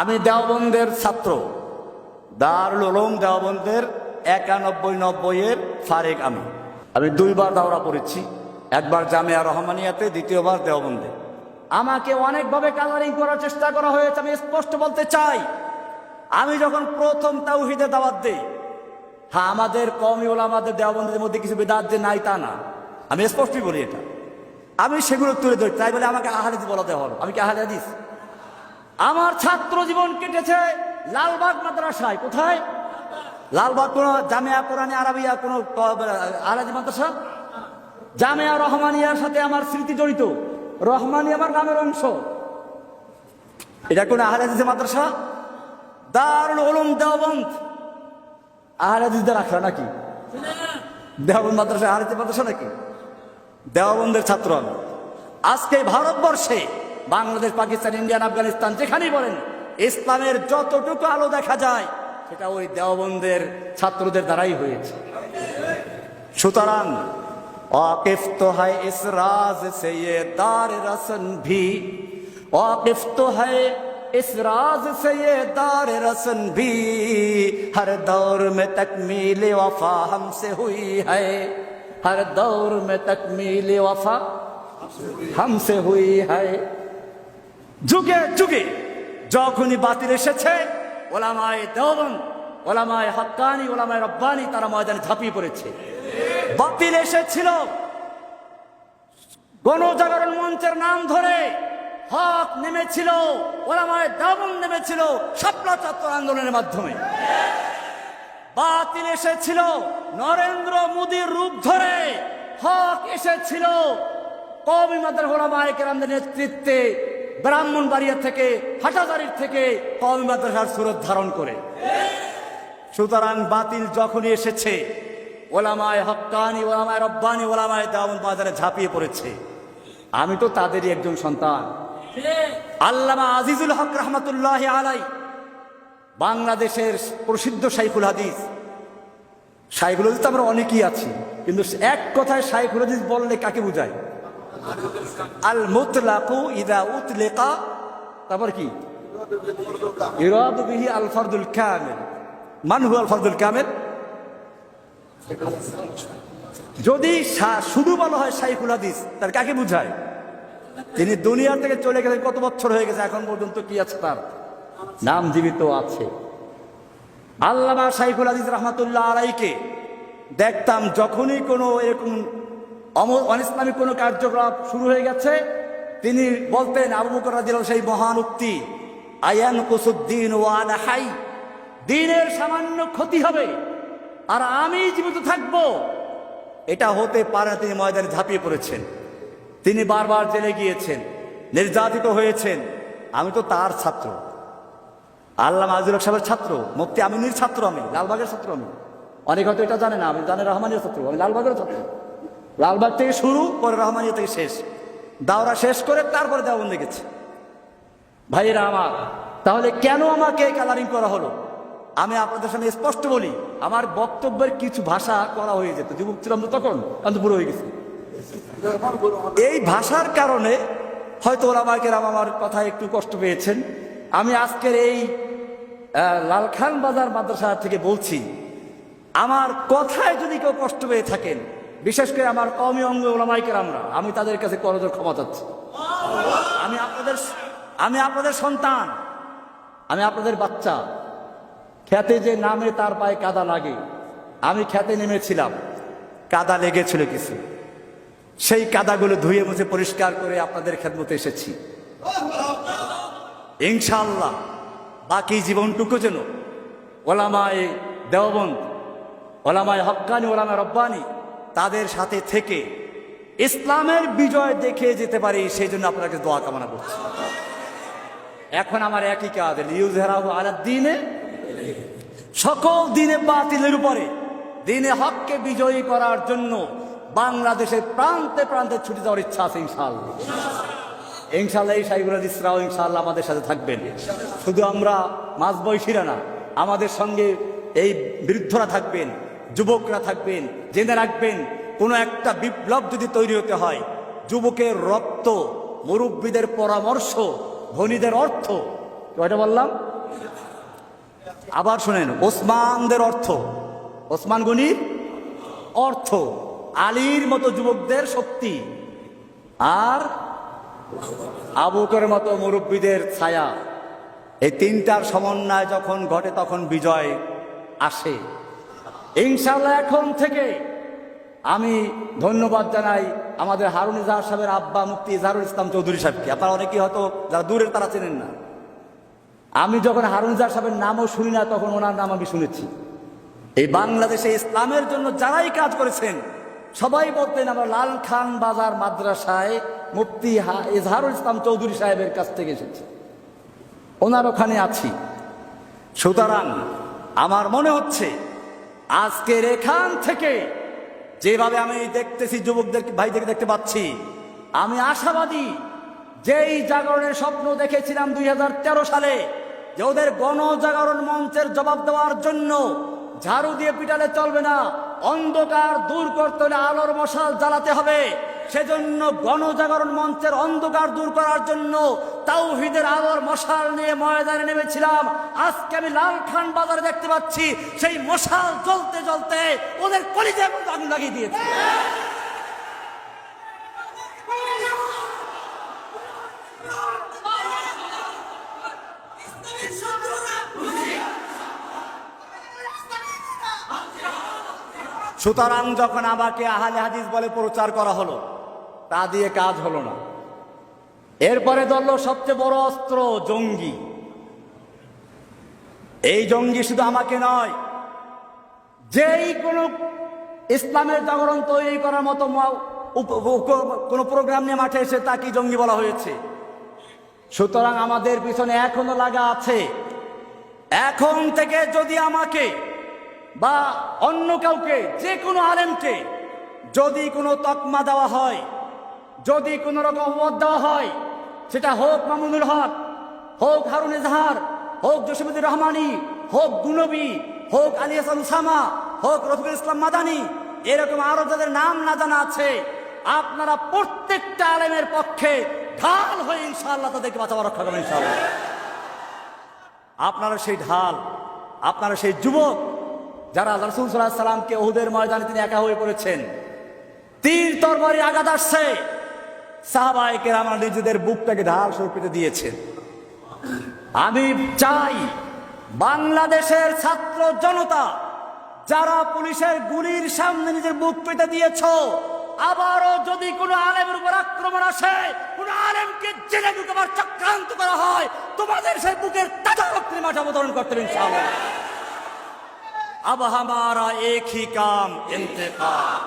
আমি দেওবন্দের ছাত্র। দারুল উলুম দেওবন্দের একানব্বই নব্বইয়ের ফারেক আমি। আমি দুইবার দাওরা পড়েছি, একবার জামিয়া রহমানিয়াতে, দ্বিতীয়বার দেওবন্দে। আমাকে অনেকভাবে কালারিং করার চেষ্টা করা হয়েছে, আমি স্পষ্ট বলতে চাই। আমি যখন প্রথম তাওহিদে দাওয়াত দিই হ্যাঁ আমাদের কমই হলো আমাদের দেওবন্দের মধ্যে কিছু বেদাত যে নাই তা না। আমি স্পষ্টই বলি এটা। আমি সেগুলো তুলে ধরি, তাই বলে আমাকে আহাদিস বলাতে হলো। আমি কি আহারে হাদিস? আমার ছাত্র জীবন কেটেছে লালবাগ মাদ্রাসায়। কোথায়? লালবাগ কোন জামিয়া কোরআনে আরবিয়া কোন আলাদি মাদ্রাসা? জামিয়া রহমানিয়ার সাথে আমার স্মৃতি জড়িত। রহমানি আমার নামের অংশ। এটা কোন আহলাদিস মাদ্রাসা? দারুল উলুম দেওবন্দ। আহলাদিসদের রাখা নাকি? দেওবন্দ মাদ্রাসা আহলাদিস মাদ্রাসা নাকি? দেওবন্দের ছাত্র আজকে ভারতবর্ষে বাংলাদেশ, পাকিস্তান, ইন্ডিয়ান, আফগানিস্তান, যেখানেই বলেন, ইসলামের যতটুকু আলো দেখা যায়, সেটা ওই দেওবন্দের ছাত্রদের দ্বারাই হয়েছে। সুতরাং আকিফ তো হয় ইস রাজ দার রসন ভি। আকিফ তো হয় যুগে যুগে যখনই বাতিল এসেছে, ওলামায় দেওবন ওলামায় হক্কানি, ওলামায় রব্বানি, তারা ময়দানে ঝাঁপিয়ে পড়েছে। বাতিল এসেছিল গণজাগরণ মঞ্চের নাম ধরে হক নেমেছিল, ওলামায় দেওবন নেমেছিল শাপলা ছাত্র আন্দোলনের মাধ্যমে। বাতিল এসেছিল নরেন্দ্র মোদীর রূপ ধরে হক এসেছিল কবি মাদার ওলামায় কেরামদের নেতৃত্বে ব্রাহ্মণবাড়িয়া থেকে হাটাজারির থেকে কবি মাদ্রাসার সুরত ধারণ করে। সুতরাং বাতিল যখনই এসেছে, ওলামায় হক্কানি, ওলামায় রব্বানি, ওলামায় দাওয়ান বাজারে ঝাঁপিয়ে পড়েছে। আমি তো তাদেরই একজন সন্তান। আল্লামা আজিজুল হক রহমতুল্লাহ আলাই বাংলাদেশের প্রসিদ্ধ শাইখুল হাদিস। শাইখুল হাদিস তো আমরা অনেকেই আছি, কিন্তু এক কথায় সাইফুল হাদিস বললে কাকে বুঝায়? আল মুতলাকু ইদা উতলেকা, তারপর কি? ইরাদু বিহি আল ফরদুল কামিল। মান হু আল ফরদুল কামিল? যদি শুধু বলা হয় শাইখুল হাদিস তার কাকে বুঝায়? তিনি দুনিয়া থেকে চলে গেলেন কত বছর হয়ে গেছে, এখন পর্যন্ত কি আছে তার? নাম জীবিত আছে। আল্লামা শাইখুল হাদিস রহমাতুল্লাহ আলাইকে দেখতাম যখনই কোনো এরকম অনিসলামিক কোনো কার্যকলাপ শুরু হয়ে গেছে। তিনি বলতেন, আবু বকর রাদিয়াল্লাহু সেই মহান উক্তি আয়ান কুসুদ্দিন ওয়ান হাই, দিনের সামান্য ক্ষতি হবে, আর আমি জীবিত থাকব। এটা হতে পারে তিনি ময়দানে ঝাঁপিয়ে পড়েছেন। তিনি বারবার জেলে গিয়েছেন, নির্যাতিত হয়েছেন। আমি তো তার ছাত্র। আল্লাহ মাজুল সাহেবের ছাত্র, মুফতি আমিনীর ছাত্র আমি, লালবাগের ছাত্র আমি। অনেক হয়তো এটা জানে না, আমি জানে রহমানের ছাত্র, আমি লালবাগের ছাত্র। লালবাগ থেকে শুরু, পরে রহমানিয়া থেকে শেষ। দাওরা শেষ করে তারপরে দেওয়ান গেছে। ভাইয়েরা আমার, তাহলে কেন আমাকে কালারিং করা হলো? আমি আপনাদের সামনে স্পষ্ট বলি, আমার বক্তব্যের কিছু ভাষা করা হয়ে যেত। যুবক ছিলাম তো তখন বুড়ো হয়ে গেছি। এই ভাষার কারণে হয়তো ওরা আমাকে আমার কথা একটু কষ্ট পেয়েছেন। আমি আজকের এই লালখান বাজার মাদ্রাসা থেকে বলছি, আমার কথায় যদি কেউ কষ্ট পেয়ে থাকেন বিশেষ করে আমার কমি অঙ্গ ওলামাইকের আমরা আমি তাদের কাছে করজোর ক্ষমা চাচ্ছি। আমি আপনাদের আমি আপনাদের সন্তান, আমি আপনাদের বাচ্চা। খেতে যে নামে তার পায়ে কাদা লাগে, আমি খেতে নেমেছিলাম, কাদা লেগেছিল কিছু। সেই কাদাগুলো ধুয়ে মুছে পরিষ্কার করে আপনাদের খেদমতে এসেছি। ইনশাল্লাহ বাকি জীবনটুকু যেন ওলামায় দেওবন্দ, ওলামায় হক্কানি, ওলামায় রব্বানি তাদের সাথে থেকে ইসলামের বিজয় দেখে যেতে পারি, সেই জন্য আপনাকে দোয়া কামনা করছি। এখন আমার একই কাজ ইউজেরাহু আলা দিনে সকল দিনে বাতিলের উপরে দিনে হককে বিজয়ী করার জন্য বাংলাদেশের প্রান্তে প্রান্তে ছুটি যাওয়ার ইচ্ছা আছে, ইনশাআল্লাহ। ইনশাল্লাহ এই সাইগুল ইসরাও ইনশাল্লাহ আমাদের সাথে থাকবেন। শুধু আমরা মাঝ বয়সীরা না, আমাদের সঙ্গে এই বৃদ্ধরা থাকবেন। যুবকরা থাকবেন, জেনে রাখবেন, কোনো একটা বিপ্লব যদি তৈরি হতে হয়, যুবকের রক্ত, মুরব্বীদের পরামর্শ, ধনীদের অর্থ কয়টা বললাম? আবার শোনেন, ওসমানদের অর্থ। ওসমান গনির অর্থ। আলীর মতো যুবকদের শক্তি। আর আবুকের মতো মুরব্বীদের ছায়া। এই তিনটার সমন্বয় যখন ঘটে তখন বিজয় আসে। ইনশাল্লাহ এখন থেকে আমি ধন্যবাদ জানাই আমাদের হারুন ইজাহার সাহেবের আব্বা মুফতি ইজাহারুল ইসলাম চৌধুরী সাহেবকে। আপনারা অনেকেই হয়তো যারা দূরের তারা চেনেন না। আমি যখন হারুন ইজাহার সাহেবের নামও শুনি না, তখন ওনার নাম আমি শুনেছি। এই বাংলাদেশে ইসলামের জন্য যারাই কাজ করেছেন, সবাই বলতেন আমরা লাল খান বাজার মাদ্রাসায় মুফতি ইজহারুল ইসলাম চৌধুরী সাহেবের কাছ থেকে এসেছি। ওনার ওখানে আছি। সুতরাং আমার মনে হচ্ছে আজকের এখান থেকে যেভাবে আমি দেখতেছি যুবকদের, ভাইদেরকে দেখতে পাচ্ছি, আমি আশাবাদী যেই জাগরণের স্বপ্ন দেখেছিলাম দু হাজার তেরো সালে, যে ওদের গণজাগরণ মঞ্চের জবাব দেওয়ার জন্য ঝাড়ু দিয়ে পিটালে চলবে না, অন্ধকার দূর করতে হলে আলোর মশাল জ্বালাতে হবে। সেজন্য গণজাগরণ মঞ্চের অন্ধকার দূর করার জন্য তাওহিদের আলোর মশাল নিয়ে ময়দানে নেমেছিলাম। আজকে আমি লাল খান বাজারে দেখতে পাচ্ছি, সেই মশাল জ্বলতে জ্বলতে ওদের মধ্যে আগুন লাগিয়ে দিয়েছে। সুতরাং যখন আমাকে আহলে হাদিস বলে প্রচার করা হলো, তা দিয়ে কাজ হলো না। এরপরে ধরলো সবচেয়ে বড় অস্ত্র, জঙ্গি। এই জঙ্গি শুধু আমাকে নয়, যেই কোনো ইসলামের জাগরণ তৈরি করার মতো কোনো প্রোগ্রাম নিয়ে মাঠে এসে তাকে জঙ্গি বলা হয়েছে। সুতরাং আমাদের পিছনে এখনও লাগা আছে। এখন থেকে যদি আমাকে বা অন্য কাউকে, যে কোনো আলেমকে যদি কোনো তকমা দেওয়া হয়, যদি কোনো রকম অপবাদ দেওয়া হয় সেটা হোক মামুনুল হক, হোক হারুন এজাহার, হোক জসিমুদ্দিন রহমানি, হোক গুনবী হোক আলী হাসান উসামা, হোক রফিকুল ইসলাম মাদানি, এরকম আরও যাদের নাম না জানা আছে, আপনারা প্রত্যেকটা আলেমের পক্ষে ঢাল হয়ে ইনশাআল্লাহ তাদেরকে বাঁচাবার রক্ষা করবেন ইনশাআল্লাহ। আপনারা সেই ঢাল, আপনারা সেই যুবক যারা রসুল সাল্লাহ সাল্লামকে ওহুদের ময়দানে তিনি একা হয়ে পড়েছেন, তীর তরবারি আঘাত আসছে। সাহাবাহিকের আমার নিজেদের বুকটাকে ঢাল সরপিতে দিয়েছেন আমি চাই বাংলাদেশের ছাত্র জনতা যারা পুলিশের গুলির সামনে নিজের বুক পেতে দিয়েছ আবারও যদি কোনো আলেমের উপর আক্রমণ আসে কোন আলেমকে জেলে ঢুকাবার চক্রান্ত করা হয় তোমাদের সেই বুকের তাজা রক্তের মাঠে অবতরণ করতে হবে ইনশাআল্লাহ अब हमारा एक ही काम इंतकाम